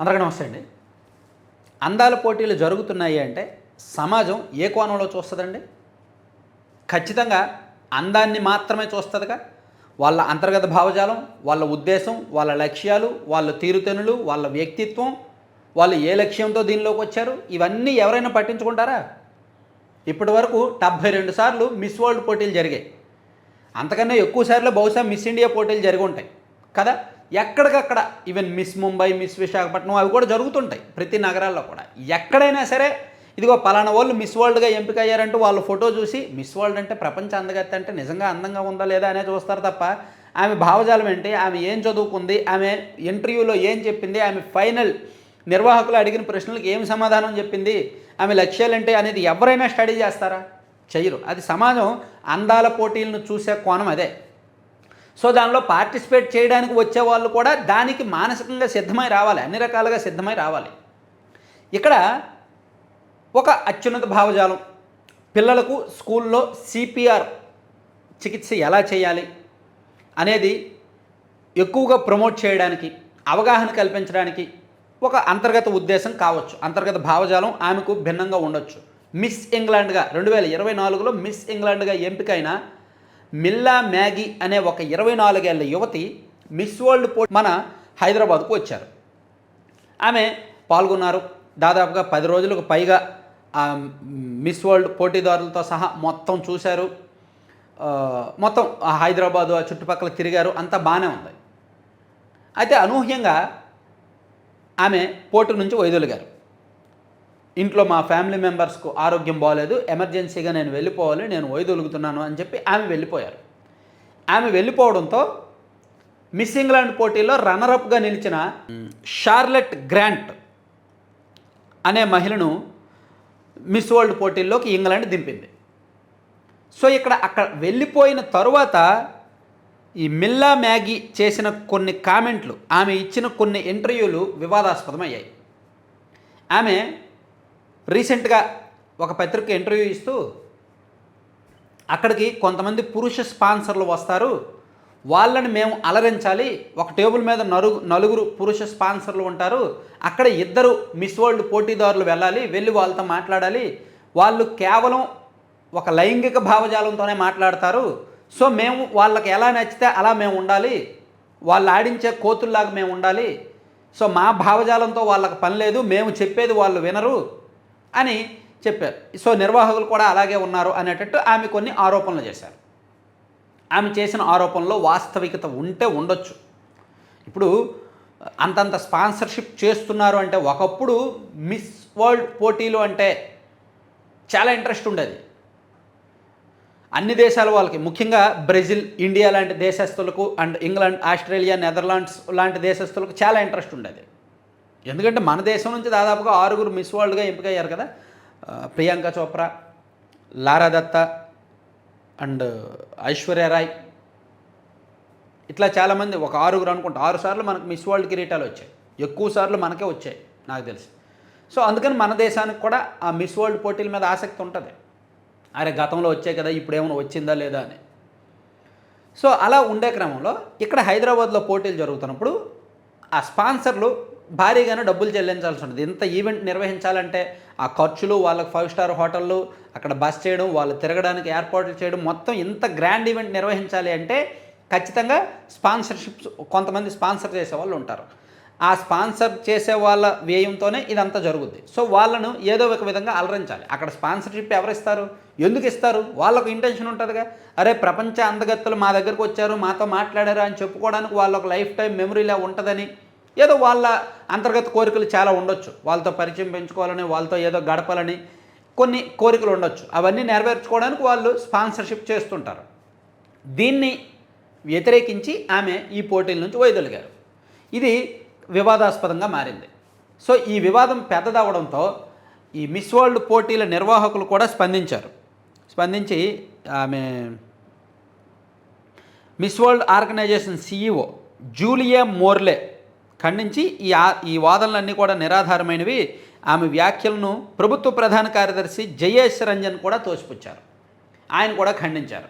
అందరికీ నమస్తే అండి. అందాల పోటీలు జరుగుతున్నాయి అంటే సమాజం ఏ కోణంలో చూస్తుందండి? ఖచ్చితంగా అందాన్ని మాత్రమే చూస్తుందిగా? వాళ్ళ అంతర్గత భావజాలం వాళ్ళ ఉద్దేశం వాళ్ళ లక్ష్యాలు వాళ్ళ తీరుతెనులు వాళ్ళ వ్యక్తిత్వం వాళ్ళు ఏ లక్ష్యంతో దీనిలోకి వచ్చారు? ఇవన్నీ ఎవరైనా పట్టించుకుంటారా? ఇప్పటి వరకు డెబ్భై రెండు సార్లు మిస్ వరల్డ్ పోటీలు జరిగాయి. అంతకన్నా ఎక్కువ సార్లు బహుశా మిస్ ఇండియా పోటీలు జరిగి ఉంటాయి. కదా? ఎక్కడికక్కడ even Miss Mumbai Miss Visakhapatnam అవి కూడా జరుగుతుంటాయి ప్రతి నగరాల్లో కూడా. ఎక్కడైనా సరే ఇదిగో పలానా వాళ్ళు మిస్ వరల్డ్గా ఎంపిక అయ్యారంటూ వాళ్ళ ఫోటో చూసి మిస్ వరల్డ్ అంటే ప్రపంచ అందగత్త అంటే నిజంగా అందంగా ఉందా లేదా అనే చూస్తారు తప్ప ఆమె భావజాలం ఏంటి ఆమె ఏం చదువుకుంది ఆమె ఇంటర్వ్యూలో ఏం చెప్పింది ఆమె ఫైనల్ నిర్వాహకులు అడిగిన ప్రశ్నలకు ఏం సమాధానం చెప్పింది ఆమె లక్ష్యాలేంటి అనేది ఎవరైనా స్టడీ చేస్తారా? చెయ్యరు. అది సమాజం అందాల పోటీలను చూసే కోణం అదే. సో దానిలో పార్టిసిపేట్ చేయడానికి వచ్చే వాళ్ళు కూడా దానికి మానసికంగా సిద్ధమై రావాలి అన్ని రకాలుగా సిద్ధమై రావాలి. ఇక్కడ ఒక అత్యున్నత భావజాలం. పిల్లలకు స్కూల్లో సిపిఆర్ చికిత్స ఎలా చేయాలి అనేది ఎక్కువగా ప్రమోట్ చేయడానికి అవగాహన కల్పించడానికి ఒక అంతర్గత ఉద్దేశం కావచ్చు. అంతర్గత భావజాలం ఆమెకు భిన్నంగా ఉండొచ్చు. మిస్ ఇంగ్లాండ్గా రెండు వేల ఇరవై నాలుగులో మిస్ ఇంగ్లాండ్గా ఎంపికైన మిల్లా మ్యాగీ అనే ఒక ఇరవై నాలుగేళ్ళ యువతి మిస్ వరల్డ్ పో మన హైదరాబాద్కు వచ్చారు. ఆమె పాల్గొన్నారు. దాదాపుగా పది రోజులకు పైగా ఆ మిస్ వరల్డ్ పోటీదారులతో సహా మొత్తం చూశారు. మొత్తం ఆ హైదరాబాదు ఆ చుట్టుపక్కల తిరిగారు. అంతా బాగానే ఉంది. అయితే అనూహ్యంగా ఆమె పోటీ నుంచి వైదొలిగారు. ఇంట్లో మా ఫ్యామిలీ మెంబర్స్కు ఆరోగ్యం బాగోలేదు ఎమర్జెన్సీగా నేను వెళ్ళిపోవాలి నేను వైదొలుగుతున్నాను అని చెప్పి ఆమె వెళ్ళిపోయారు. ఆమె వెళ్ళిపోవడంతో మిస్ ఇంగ్లాండ్ పోటీలో రన్నరప్గా నిలిచిన షార్లెట్ గ్రాంట్ అనే మహిళను మిస్ వరల్డ్ పోటీల్లోకి ఇంగ్లాండ్ దింపింది. సో ఇక్కడ అక్కడ వెళ్ళిపోయిన తరువాత ఈ మిల్లా మ్యాగీ చేసిన కొన్ని కామెంట్లు ఆమె ఇచ్చిన కొన్ని ఇంటర్వ్యూలు వివాదాస్పదమయ్యాయి. ఆమె రీసెంట్గా ఒక పత్రిక ఇంటర్వ్యూ ఇస్తూ అక్కడికి కొంతమంది పురుష స్పాన్సర్లు వస్తారు. వాళ్ళని మేము అలరించాలి. ఒక టేబుల్ మీద నలుగు నలుగురు పురుష స్పాన్సర్లు ఉంటారు. అక్కడ ఇద్దరు మిస్ వరల్డ్ పోటీదారులు వెళ్ళాలి వెళ్ళి వాళ్ళతో మాట్లాడాలి. వాళ్ళు కేవలం ఒక లైంగిక భావజాలంతోనే మాట్లాడతారు. సో మేము వాళ్ళకి ఎలా నచ్చితే అలా మేము ఉండాలి. వాళ్ళు ఆడించే కోతుల్లాగా మేము ఉండాలి. సో మా భావజాలంతో వాళ్ళకి పని లేదు. మేము చెప్పేది వాళ్ళు వినరు. అని చెప్పారు. సో నిర్వాహకులు కూడా అలాగే ఉన్నారు అనేటట్టు ఆమె కొన్ని ఆరోపణలు చేశారు. ఆమె చేసిన ఆరోపణలో వాస్తవికత ఉంటే ఉండొచ్చు. ఇప్పుడు అంతంత స్పాన్సర్షిప్ చేస్తున్నారు అంటే ఒకప్పుడు మిస్ వరల్డ్ పోటీలు అంటే చాలా ఇంట్రెస్ట్ ఉండేది. అన్ని దేశాల వాళ్ళకి ముఖ్యంగా బ్రెజిల్ ఇండియా లాంటి దేశస్తులకు అండ్ ఇంగ్లాండ్ ఆస్ట్రేలియా నెదర్లాండ్స్ లాంటి దేశస్తులకు చాలా ఇంట్రెస్ట్ ఉండేది. ఎందుకంటే మన దేశం నుంచి దాదాపుగా ఆరుగురు మిస్ వరల్డ్గా ఎంపికయ్యారు కదా. ప్రియాంక చోప్రా లారా దత్త అండ్ ఐశ్వర్య రాయ్. ఇట్లా చాలామంది ఒక ఆరుగురు అనుకుంటా. ఆరు సార్లు మనకు మిస్ వరల్డ్ కిరీటాలు వచ్చాయి. ఎక్కువ సార్లు మనకే వచ్చాయి నాకు తెలిసి. సో అందుకని మన దేశానికి కూడా ఆ మిస్ వరల్డ్ పోటీల మీద ఆసక్తి ఉంటుంది. అరే గతంలో వచ్చాయి కదా ఇప్పుడు ఏమైనా వచ్చిందా లేదా అని. సో అలా ఉండే క్రమంలో ఇక్కడ హైదరాబాద్లో పోటీలు జరుగుతున్నప్పుడు ఆ స్పాన్సర్లు భారీగానే డబ్బులు చెల్లించాల్సి ఉంటుంది. ఇంత ఈవెంట్ నిర్వహించాలంటే ఆ ఖర్చులు వాళ్ళకి ఫైవ్ స్టార్ హోటళ్ళు అక్కడ బస్ చేయడం వాళ్ళు తిరగడానికి ఏర్పాట్లు చేయడం మొత్తం ఇంత గ్రాండ్ ఈవెంట్ నిర్వహించాలి అంటే ఖచ్చితంగా స్పాన్సర్షిప్స్ కొంతమంది స్పాన్సర్ చేసే వాళ్ళు ఉంటారు. ఆ స్పాన్సర్ చేసే వాళ్ళ వ్యయంతోనే ఇదంతా జరుగుద్ది. సో వాళ్ళను ఏదో ఒక విధంగా అలరించాలి. అక్కడ స్పాన్సర్షిప్ ఎవరు ఇస్తారు ఎందుకు ఇస్తారు? వాళ్ళకు ఇంటెన్షన్ ఉంటుందిగా. అరే ప్రపంచ అందగత్తులు మా దగ్గరకు వచ్చారు మాతో మాట్లాడారు అని చెప్పుకోవడానికి వాళ్ళొక లైఫ్ టైం మెమరీలా ఉంటుందని ఏదో వాళ్ళ అంతర్గత కోరికలు చాలా ఉండొచ్చు. వాళ్ళతో పరిచయం పెంచుకోవాలని వాళ్ళతో ఏదో గడపాలని కొన్ని కోరికలు ఉండొచ్చు. అవన్నీ నెరవేర్చుకోవడానికి వాళ్ళు స్పాన్సర్షిప్ చేస్తుంటారు. దీన్ని వ్యతిరేకించి ఆమె ఈ పోటీల నుంచి వైదొలిగారు. ఇది వివాదాస్పదంగా మారింది. సో ఈ వివాదం పెద్దదవడంతో ఈ మిస్ వరల్డ్ పోటీల నిర్వాహకులు కూడా స్పందించారు. స్పందించి ఆమె Miss World organisation CEO Julia Morley ఖండించి ఈ ఆ- ఈ వాదనలన్నీ కూడా నిరాధారమైనవి. ఆమె వ్యాఖ్యలను ప్రభుత్వ ప్రధాన కార్యదర్శి జయేష్ రంజన్ కూడా తోసిపుచ్చారు. ఆయన కూడా ఖండించారు.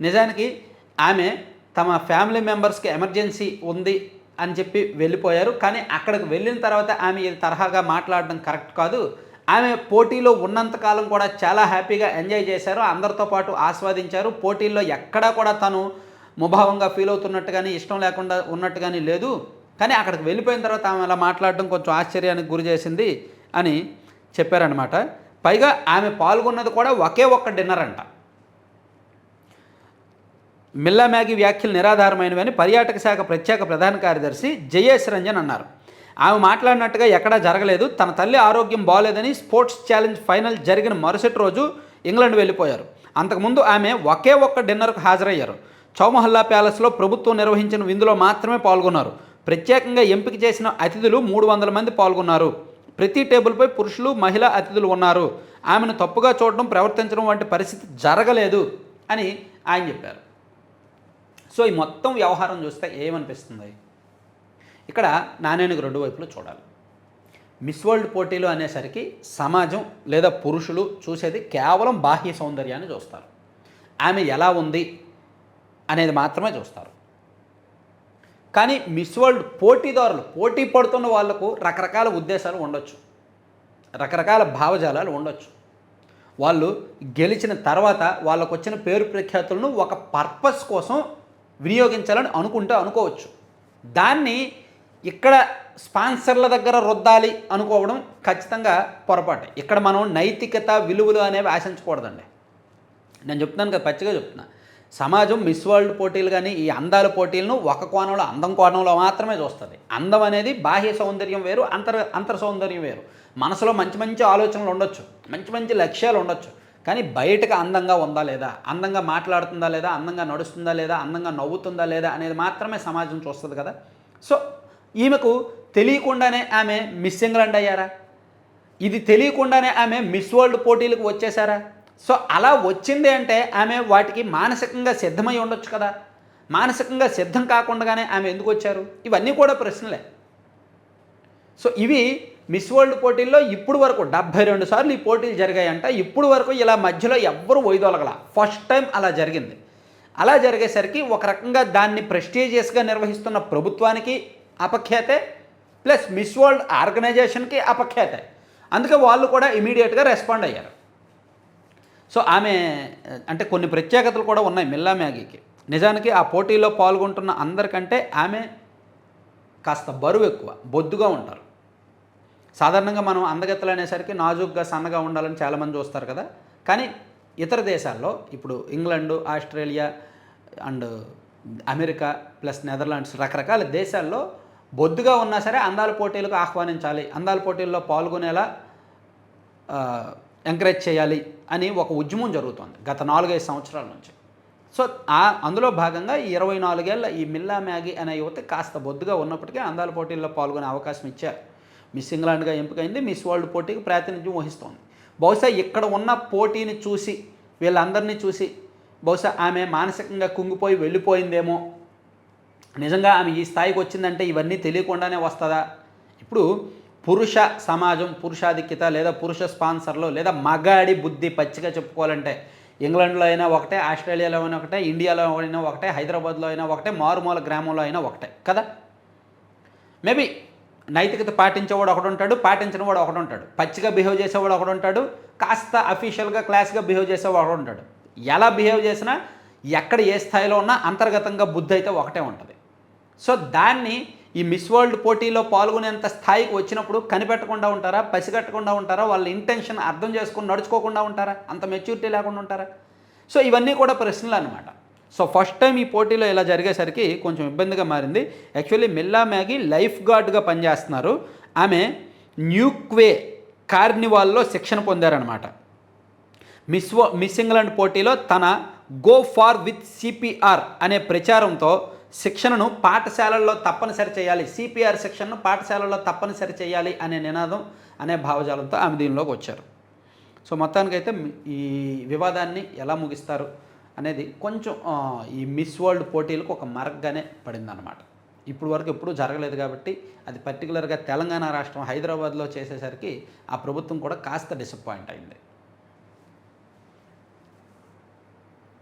నిజానికి ఆమె తమ ఫ్యామిలీ మెంబర్స్కి ఎమర్జెన్సీ ఉంది అని చెప్పి వెళ్ళిపోయారు. కానీ అక్కడికి వెళ్ళిన తర్వాత ఆమె ఈ తరహాగా మాట్లాడడం కరెక్ట్ కాదు. ఆమె పోటీలో ఉన్నంతకాలం కూడా చాలా హ్యాపీగా ఎంజాయ్ చేశారు. అందరితో పాటు ఆస్వాదించారు. పోటీల్లో ఎక్కడా కూడా తను ముభావంగా ఫీల్ అవుతున్నట్టు కానీ ఇష్టం లేకుండా ఉన్నట్టు కానీ లేదు. కానీ అక్కడికి వెళ్ళిపోయిన తర్వాత ఆమె అలా మాట్లాడడం కొంచెం ఆశ్చర్యానికి గురి చేసింది అని చెప్పారనమాట పైగా ఆమె పాల్గొన్నది కూడా ఒకే ఒక్క డిన్నర్ అంట. మిల్లా మ్యాగీ వ్యాఖ్యలు నిరాధారమైనవని పర్యాటక శాఖ ప్రత్యేక ప్రధాన కార్యదర్శి జయేష్ రంజన్ అన్నారు. ఆమె మాట్లాడినట్టుగా ఎక్కడా జరగలేదు. తన తల్లి ఆరోగ్యం బాగోలేదని స్పోర్ట్స్ ఛాలెంజ్ ఫైనల్ జరిగిన మరుసటి రోజు ఇంగ్లాండ్ వెళ్ళిపోయారు. అంతకుముందు ఆమె ఒకే ఒక్క డిన్నర్కు హాజరయ్యారు. చౌమహల్లా ప్యాలెస్లో ప్రభుత్వం నిర్వహించిన విందులో మాత్రమే పాల్గొన్నారు. ప్రత్యేకంగా ఎంపిక చేసిన అతిథులు మూడు వందల మంది పాల్గొన్నారు. ప్రతి టేబుల్పై పురుషులు మహిళా అతిథులు ఉన్నారు. ఆమెను తప్పుగా చూడడం ప్రవర్తించడం వంటి పరిస్థితి జరగలేదు అని ఆయన చెప్పారు. సో ఈ మొత్తం వ్యవహారం చూస్తే ఏమనిపిస్తుంది? ఇక్కడ నాణ్యానికి రెండు వైపులు చూడాలి. మిస్ వరల్డ్ పోటీలు అనేసరికి సమాజం లేదా పురుషులు చూసేది కేవలం బాహ్య సౌందర్యాన్ని చూస్తారు. ఆమె ఎలా ఉంది అనేది మాత్రమే చూస్తారు. కానీ మిస్ వరల్డ్ పోటీదారులు పోటీ పడుతున్న వాళ్ళకు రకరకాల ఉద్దేశాలు ఉండొచ్చు. రకరకాల భావజాలాలు ఉండొచ్చు. వాళ్ళు గెలిచిన తర్వాత వాళ్ళకు వచ్చిన పేరు ప్రఖ్యాతులను ఒక పర్పస్ కోసం వినియోగించాలని అనుకుంటే అనుకోవచ్చు. దాన్ని ఇక్కడ స్పాన్సర్ల దగ్గర రుద్దాలి అనుకోవడం ఖచ్చితంగా పొరపాటే. ఇక్కడ మనం నైతికత విలువలు అనేవి ఆశించకూడదండి. నేను చెప్తున్నాను కదా పచ్చిగా చెప్తున్నా. సమాజం మిస్ వరల్డ్ పోటీలు కానీ ఈ అందాల పోటీలను ఒక కోణంలో అందం కోణంలో మాత్రమే చూస్తుంది. అందం అనేది బాహ్య సౌందర్యం వేరు అంతర్ అంతర్ సౌందర్యం వేరు. మనసులో మంచి మంచి ఆలోచనలు ఉండొచ్చు మంచి మంచి లక్ష్యాలు ఉండొచ్చు. కానీ బయటకు అందంగా ఉందా లేదా అందంగా మాట్లాడుతుందా లేదా అందంగా నడుస్తుందా లేదా అందంగా నవ్వుతుందా లేదా అనేది మాత్రమే సమాజం చూస్తుంది కదా. సో ఈమెకు తెలియకుండానే ఆమె మిస్ ఇంగ్లాండ్ అయ్యారా? ఇది తెలియకుండానే ఆమె మిస్ వరల్డ్ పోటీలకు వచ్చేసారా? సో అలా వచ్చింది అంటే ఆమె వాటికి మానసికంగా సిద్ధమై ఉండొచ్చు కదా. మానసికంగా సిద్ధం కాకుండానే ఆమె ఎందుకు వచ్చారు? ఇవన్నీ కూడా ప్రశ్నలే. సో ఇవి మిస్ వరల్డ్ పోటీల్లో ఇప్పుడు వరకు డెబ్భై రెండు సార్లు ఈ పోటీలు జరిగాయంట. ఇప్పుడు వరకు ఇలా మధ్యలో ఎవ్వరూ వైదొలగల ఫస్ట్ టైం అలా జరిగింది. అలా జరిగేసరికి ఒక రకంగా దాన్ని ప్రెస్టీజియస్గా నిర్వహిస్తున్న ప్రభుత్వానికి అపఖ్యాతే ప్లస్ మిస్ వరల్డ్ ఆర్గనైజేషన్కి అపఖ్యాతే. అందుకే వాళ్ళు కూడా ఇమీడియట్గా రెస్పాండ్ అయ్యారు. సో ఆమె అంటే కొన్ని ప్రత్యేకతలు కూడా ఉన్నాయి మిల్లా మ్యాగీకి. నిజానికి ఆ పోటీలో పాల్గొంటున్న అందరికంటే ఆమె కాస్త బరువు ఎక్కువ బొద్దుగా ఉంటారు. సాధారణంగా మనం అందగత్తలు అనేసరికి నాజుగ్గా సన్నగా ఉండాలని చాలామంది చూస్తారు కదా. కానీ ఇతర దేశాల్లో ఇప్పుడు England Australia and America plus Netherlands రకరకాల దేశాల్లో బొద్దుగా ఉన్నా సరే అందాల పోటీలకు ఆహ్వానించాలి. అందాల పోటీల్లో పాల్గొనేలా ఎంకరేజ్ చేయాలి అని ఒక ఉద్యమం జరుగుతోంది గత నాలుగైదు సంవత్సరాల నుంచి. సో అందులో భాగంగా ఈ ఇరవై నాలుగేళ్ళ ఈ మిల్లా మ్యాగీ అనే యువత కాస్త బొద్దుగా ఉన్నప్పటికీ అందాల పోటీల్లో పాల్గొనే అవకాశం ఇచ్చారు. మిస్ ఇంగ్లాండ్గా ఎంపికైంది మిస్ వరల్డ్ పోటీకి ప్రాతినిధ్యం వహిస్తోంది. బహుశా ఇక్కడ ఉన్న పోటీని చూసి వీళ్ళందరినీ చూసి బహుశా ఆమె మానసికంగా కుంగిపోయి వెళ్ళిపోయిందేమో. నిజంగా ఆమె ఈ స్థాయికి వచ్చిందంటే ఇవన్నీ తెలియకుండానే వస్తుందా? ఇప్పుడు పురుష సమాజం పురుషాధిక్యత లేదా పురుష స్పాన్సర్లు లేదా మగాడి బుద్ధి పచ్చిగా చెప్పుకోవాలంటే ఇంగ్లాండ్లో అయినా ఒకటే ఆస్ట్రేలియాలో అయినా ఒకటే ఇండియాలో అయినా ఒకటే హైదరాబాద్లో అయినా ఒకటే మారుమూల గ్రామంలో అయినా ఒకటే కదా? మేబీ నైతికత పాటించేవాడు ఒకడు ఉంటాడు పాటించిన వాడు ఒకడు ఉంటాడు పచ్చిగా బిహేవ్ చేసేవాడు ఒకడు ఉంటాడు కాస్త అఫీషియల్గా క్లాస్గా బిహేవ్ చేసేవాడు ఒకడు ఉంటాడు ఎలా బిహేవ్ చేసినా ఎక్కడ ఏ స్థాయిలో ఉన్నా అంతర్గతంగా బుద్ధి అయితే ఒకటే ఉంటుంది. సో దాన్ని ఈ మిస్ వరల్డ్ పోటీలో పాల్గొనేంత స్థాయికి వచ్చినప్పుడు కనిపెట్టకుండా ఉంటారా? పసిగట్టకుండా ఉంటారా? వాళ్ళ ఇంటెన్షన్ అర్థం చేసుకుని నడుచుకోకుండా ఉంటారా? అంత మెచ్యూరిటీ లేకుండా ఉంటారా? సో ఇవన్నీ కూడా ప్రశ్నలు అనమాట సో ఫస్ట్ టైం ఈ పోటీలో ఇలా జరిగేసరికి కొంచెం ఇబ్బందిగా మారింది. యాక్చువల్లీ మిల్లా మ్యాగీ లైఫ్ గార్డ్గా పనిచేస్తున్నారు. ఆమె న్యూక్వే కార్నివాల్లో శిక్షణ పొందారనమాట మిస్ వ- మిస్ ఇంగ్లాండ్ పోటీలో తన గో ఫార్ విత్ సిపిఆర్ అనే ప్రచారంతో శిక్షణను పాఠశాలల్లో తప్పనిసరి చేయాలి. సిపిఆర్ శిక్షణను పాఠశాలల్లో తప్పనిసరి చేయాలి అనే నినాదం అనే భావజాలంతో ఆమె దీనిలోకి వచ్చారు. సో మొత్తానికైతే ఈ వివాదాన్ని ఎలా ముగిస్తారు అనేది కొంచెం ఈ మిస్ వరల్డ్ పోటీలకు ఒక మరగ్గానే పడిందన్నమాట. ఇప్పుడు వరకు ఎప్పుడూ జరగలేదు కాబట్టి అది పర్టికులర్గా తెలంగాణ రాష్ట్రం హైదరాబాద్లో చేసేసరికి ఆ ప్రభుత్వం కూడా కాస్త డిసప్పాయింట్ అయింది.